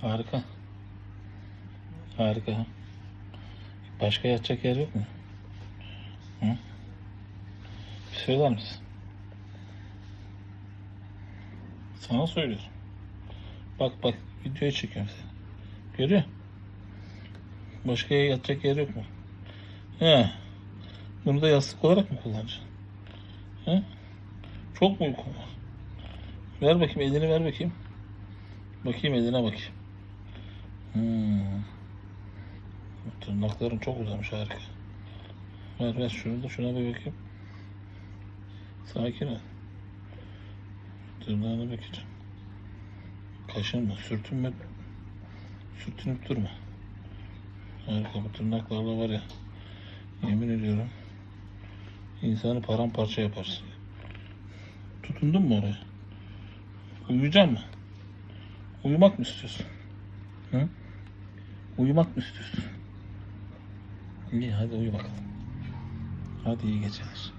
Harika. Harika. Başka yatacak yer yok mu? Hı? Bir söyler misin? Sana söylüyorum. Bak bak videoyu çekiyorum seni. Görüyor musun? Başka yatacak yer yok mu? He. Bunu da yastık olarak mı kullanacaksın? He? Çok mu uykun var? Ver bakayım elini ver bakayım. Bakayım eline bakayım. Hmm. Tırnakların çok uzamış harika. Ver ver şunu da şuna bir bakayım. Sakin ol. Tırnağına bakacağım. Kaşınma, sürtünme. Sürtünüp durma. Harika bu tırnaklarla var ya. Yemin ediyorum. insanı paramparça yaparsın. Tutundun mu oraya? Uyuyacak mı? Uyumak mı istiyorsun? Hı? Uyumak mı istiyorsun? İyi hadi uyu bakalım. Hadi iyi geceler.